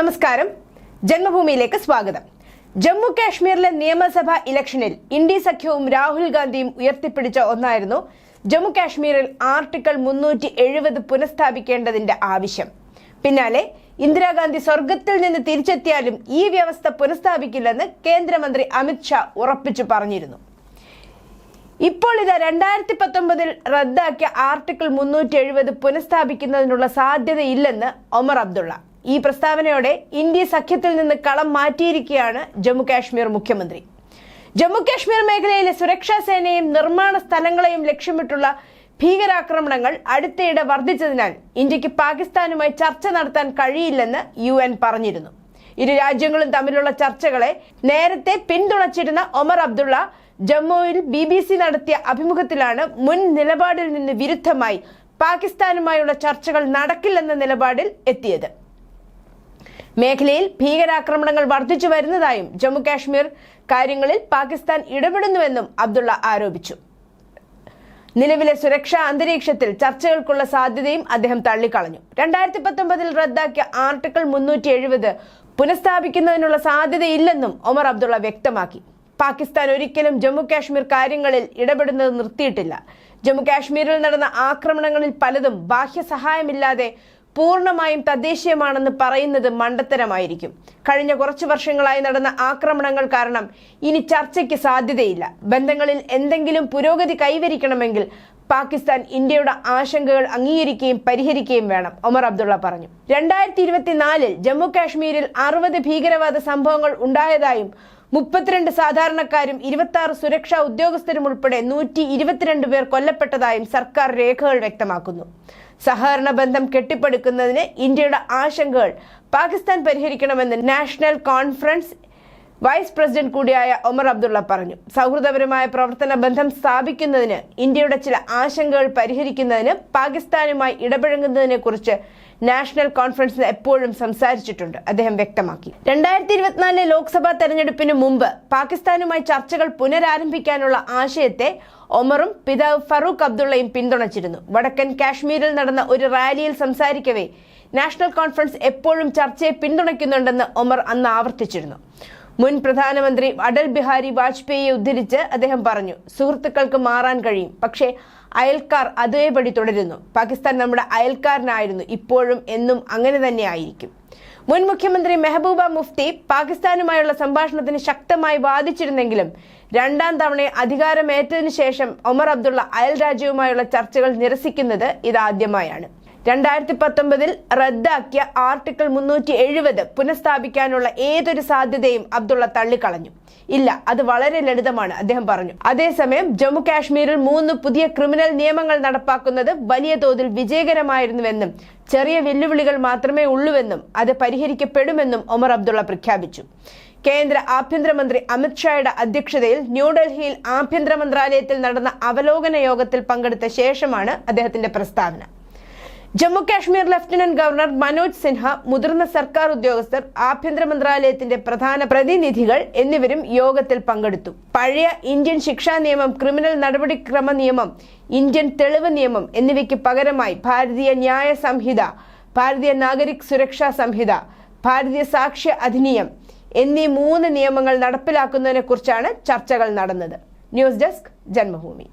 നമസ്കാരം. ജന്മഭൂമിയിലേക്ക് സ്വാഗതം. ജമ്മു കാശ്മീരിലെ നിയമസഭാ ഇലക്ഷനിൽ ഇന്ത്യ സഖ്യവും രാഹുൽ ഗാന്ധിയും ഉയർത്തിപ്പിടിച്ച ഒന്നായിരുന്നു ജമ്മു കാശ്മീരിൽ ആർട്ടിക്കിൾ മുന്നൂറ്റി എഴുപത് പുനഃസ്ഥാപിക്കേണ്ടതിന്റെ ആവശ്യം. പിന്നാലെ ഇന്ദിരാഗാന്ധി സ്വർഗത്തിൽ നിന്ന് തിരിച്ചെത്തിയാലും ഈ വ്യവസ്ഥ പുനഃസ്ഥാപിക്കില്ലെന്ന് കേന്ദ്രമന്ത്രി അമിത്ഷാ ഉറപ്പിച്ചു പറഞ്ഞിരുന്നു. ഇപ്പോൾ ഇത് രണ്ടായിരത്തി പത്തൊമ്പതിൽ റദ്ദാക്കിയ ആർട്ടിക്കിൾ മുന്നൂറ്റി എഴുപത് പുനഃസ്ഥാപിക്കുന്നതിനുള്ള സാധ്യതയില്ലെന്ന് ഒമർ അബ്ദുള്ള. ഈ പ്രസ്താവനയോടെ ഇന്ത്യ സഖ്യത്തിൽ നിന്ന് കളം മാറ്റിയിരിക്കുകയാണ് ജമ്മു കാശ്മീർ മുഖ്യമന്ത്രി. ജമ്മു കാശ്മീർ മേഖലയിലെ സുരക്ഷാ സേനയും നിർമ്മാണ സ്ഥലങ്ങളെയും ലക്ഷ്യമിട്ടുള്ള ഭീകരാക്രമണങ്ങൾ അടുത്തിടെ വർദ്ധിച്ചതിനാൽ ഇന്ത്യയ്ക്ക് പാകിസ്ഥാനുമായി ചർച്ച നടത്താൻ കഴിയില്ലെന്ന് യു എൻ പറഞ്ഞിരുന്നു. ഇരു രാജ്യങ്ങളും തമ്മിലുള്ള ചർച്ചകളെ നേരത്തെ പിന്തുണച്ചിരുന്ന ഒമർ അബ്ദുള്ള ജമ്മുവിൽ ബി ബി സി നടത്തിയ അഭിമുഖത്തിലാണ് മുൻ നിലപാടിൽ നിന്ന് വിരുദ്ധമായി പാകിസ്ഥാനുമായുള്ള ചർച്ചകൾ നടക്കില്ലെന്ന നിലപാടിൽ എത്തിയത്. മേഖലയിൽ ഭീകരാക്രമണങ്ങൾ വർദ്ധിച്ചു വരുന്നതായും ജമ്മു കാശ്മീർ കാര്യങ്ങളിൽ പാകിസ്ഥാൻ ഇടപെടുന്നുവെന്നും അബ്ദുള്ള ആരോപിച്ചു. നിലവിലെ സുരക്ഷാ അന്തരീക്ഷത്തിൽ ചർച്ചകൾക്കുള്ള സാധ്യതയും അദ്ദേഹം തള്ളിക്കളഞ്ഞു. രണ്ടായിരത്തി പത്തൊമ്പതിൽ റദ്ദാക്കിയ ആർട്ടിക്കിൾ മുന്നൂറ്റി എഴുപത് പുനഃസ്ഥാപിക്കുന്നതിനുള്ള സാധ്യതയില്ലെന്നും ഒമർ അബ്ദുള്ള വ്യക്തമാക്കി. പാകിസ്ഥാൻ ഒരിക്കലും ജമ്മു കാശ്മീർ കാര്യങ്ങളിൽ ഇടപെടുന്നത് നിർത്തിയിട്ടില്ല. ജമ്മു കാശ്മീരിൽ നടന്ന ആക്രമണങ്ങളിൽ പലതും ബാഹ്യ സഹായമില്ലാതെ പൂർണമായും തദ്ദേശീയമാണെന്ന് പറയുന്നത് മണ്ടത്തരമായിരിക്കും. കഴിഞ്ഞ കുറച്ചു വർഷങ്ങളായി നടന്ന ആക്രമണങ്ങൾ കാരണം ഇനി ചർച്ചയ്ക്ക് സാധ്യതയില്ല. ബന്ധങ്ങളിൽ എന്തെങ്കിലും പുരോഗതി കൈവരിക്കണമെങ്കിൽ പാകിസ്ഥാൻ ഇന്ത്യയുടെ ആശങ്കകൾ അംഗീകരിക്കുകയും പരിഹരിക്കുകയും വേണം ഒമർ അബ്ദുള്ള പറഞ്ഞു. രണ്ടായിരത്തി ഇരുപത്തിനാലിൽ ജമ്മു കാശ്മീരിൽ അറുപത് ഭീകരവാദ സംഭവങ്ങൾ ഉണ്ടായതായും മുപ്പത്തിരണ്ട് സാധാരണക്കാരും ഇരുപത്തി സുരക്ഷാ ഉദ്യോഗസ്ഥരും ഉൾപ്പെടെ നൂറ്റി ഇരുപത്തിരണ്ട് പേർ കൊല്ലപ്പെട്ടതായും സർക്കാർ രേഖകൾ വ്യക്തമാക്കുന്നു. സഹകരണ ബന്ധം കെട്ടിപ്പടുക്കുന്നതിന് ഇന്ത്യയുടെ ആശങ്കകൾ പാകിസ്ഥാൻ പരിഹരിക്കണമെന്ന് നാഷണൽ കോൺഫറൻസ് വൈസ് പ്രസിഡന്റ് കൂടിയായ ഒമർ അബ്ദുള്ള പറഞ്ഞു. സൗഹൃദപരമായ പ്രവർത്തന ബന്ധം സ്ഥാപിക്കുന്നതിന് ഇന്ത്യയുടെ ചില ആശങ്കകൾ പരിഹരിക്കുന്നതിന് പാകിസ്ഥാനുമായി ഇടപഴകുന്നതിനെ കുറിച്ച് നാഷണൽ കോൺഫറൻസ് എപ്പോഴും സംസാരിച്ചിട്ടുണ്ട്. അദ്ദേഹം വ്യക്തമാക്കി. രണ്ടായിരത്തി ഇരുപത്തിനാലിലെ ലോക്സഭാ തെരഞ്ഞെടുപ്പിന് മുമ്പ് പാകിസ്ഥാനുമായി ചർച്ചകൾ പുനരാരംഭിക്കാനുള്ള ആശയത്തെ ഒമറും പിതാവ് ഫറൂഖ് അബ്ദുള്ളയും പിന്തുണച്ചിരുന്നു. വടക്കൻ കാശ്മീരിൽ നടന്ന ഒരു റാലിയിൽ സംസാരിക്കവേ നാഷണൽ കോൺഫറൻസ് എപ്പോഴും ചർച്ചയെ പിന്തുണയ്ക്കുന്നുണ്ടെന്ന് ഒമർ അന്ന് ആവർത്തിച്ചിരുന്നു. മുൻ പ്രധാനമന്ത്രി അടൽ ബിഹാരി വാജ്പേയിയെ ഉദ്ധരിച്ച് അദ്ദേഹം പറഞ്ഞു സുഹൃത്തുക്കൾക്ക് മാറാൻ കഴിയും. പക്ഷേ അയൽക്കാർ അതേപടി തുടരുന്നു. പാകിസ്ഥാൻ നമ്മുടെ അയൽക്കാരനായിരുന്നു. ഇപ്പോഴും എന്നും അങ്ങനെ തന്നെ ആയിരിക്കും. മുൻ മുഖ്യമന്ത്രി മെഹബൂബ മുഫ്തി പാകിസ്ഥാനുമായുള്ള സംഭാഷണത്തിന് ശക്തമായി വാദിച്ചിരുന്നെങ്കിലും രണ്ടാം തവണ അധികാരമേറ്റതിനു ശേഷം ഒമർ അബ്ദുള്ള അയൽ രാജ്യവുമായുള്ള ചർച്ചകൾ നിരസിക്കുന്നത് ഇതാദ്യമായാണ്. രണ്ടായിരത്തി പത്തൊമ്പതിൽ റദ്ദാക്കിയ ആർട്ടിക്കിൾ മുന്നൂറ്റി എഴുപത് പുനഃസ്ഥാപിക്കാനുള്ള ഏതൊരു സാധ്യതയും അബ്ദുള്ള തള്ളിക്കളഞ്ഞു. ഇല്ല അത് വളരെ ലളിതമാണ് അദ്ദേഹം പറഞ്ഞു. അതേസമയം ജമ്മു കാശ്മീരിൽ മൂന്ന് പുതിയ ക്രിമിനൽ നിയമങ്ങൾ നടപ്പാക്കുന്നത് വലിയ തോതിൽ വിജയകരമായിരുന്നുവെന്നും ചെറിയ വെല്ലുവിളികൾ മാത്രമേ ഉള്ളൂവെന്നും അത് പരിഹരിക്കപ്പെടുമെന്നും ഒമർ അബ്ദുള്ള പ്രഖ്യാപിച്ചു. കേന്ദ്ര ആഭ്യന്തരമന്ത്രി അമിത്ഷായുടെ അധ്യക്ഷതയിൽ ന്യൂഡൽഹിയിൽ ആഭ്യന്തര മന്ത്രാലയത്തിൽ നടന്ന അവലോകന യോഗത്തിൽ പങ്കെടുത്ത ശേഷമാണ് അദ്ദേഹത്തിന്റെ പ്രസ്താവന. ജമ്മു കാശ്മീർ ലഫ്റ്റനന്റ് ഗവർണർ മനോജ് സിൻഹ മുതിർന്ന സർക്കാർ ഉദ്യോഗസ്ഥർ ആഭ്യന്തര മന്ത്രാലയത്തിന്റെ പ്രധാന പ്രതിനിധികൾ എന്നിവരും യോഗത്തിൽ പങ്കെടുത്തു. പഴയ ഇന്ത്യൻ ശിക്ഷാ നിയമം ക്രിമിനൽ നടപടിക്രമ നിയമം ഇന്ത്യൻ തെളിവ് നിയമം എന്നിവയ്ക്ക് പകരമായി ഭാരതീയ ന്യായ സംഹിത ഭാരതീയ നാഗരിക് സുരക്ഷാ സംഹിത ഭാരതീയ സാക്ഷ്യ അധിനിയം എന്നീ മൂന്ന് നിയമങ്ങൾ നടപ്പിലാക്കുന്നതിനെ കുറിച്ചാണ് ചർച്ചകൾ നടന്നത്. News desk Janmabhumi.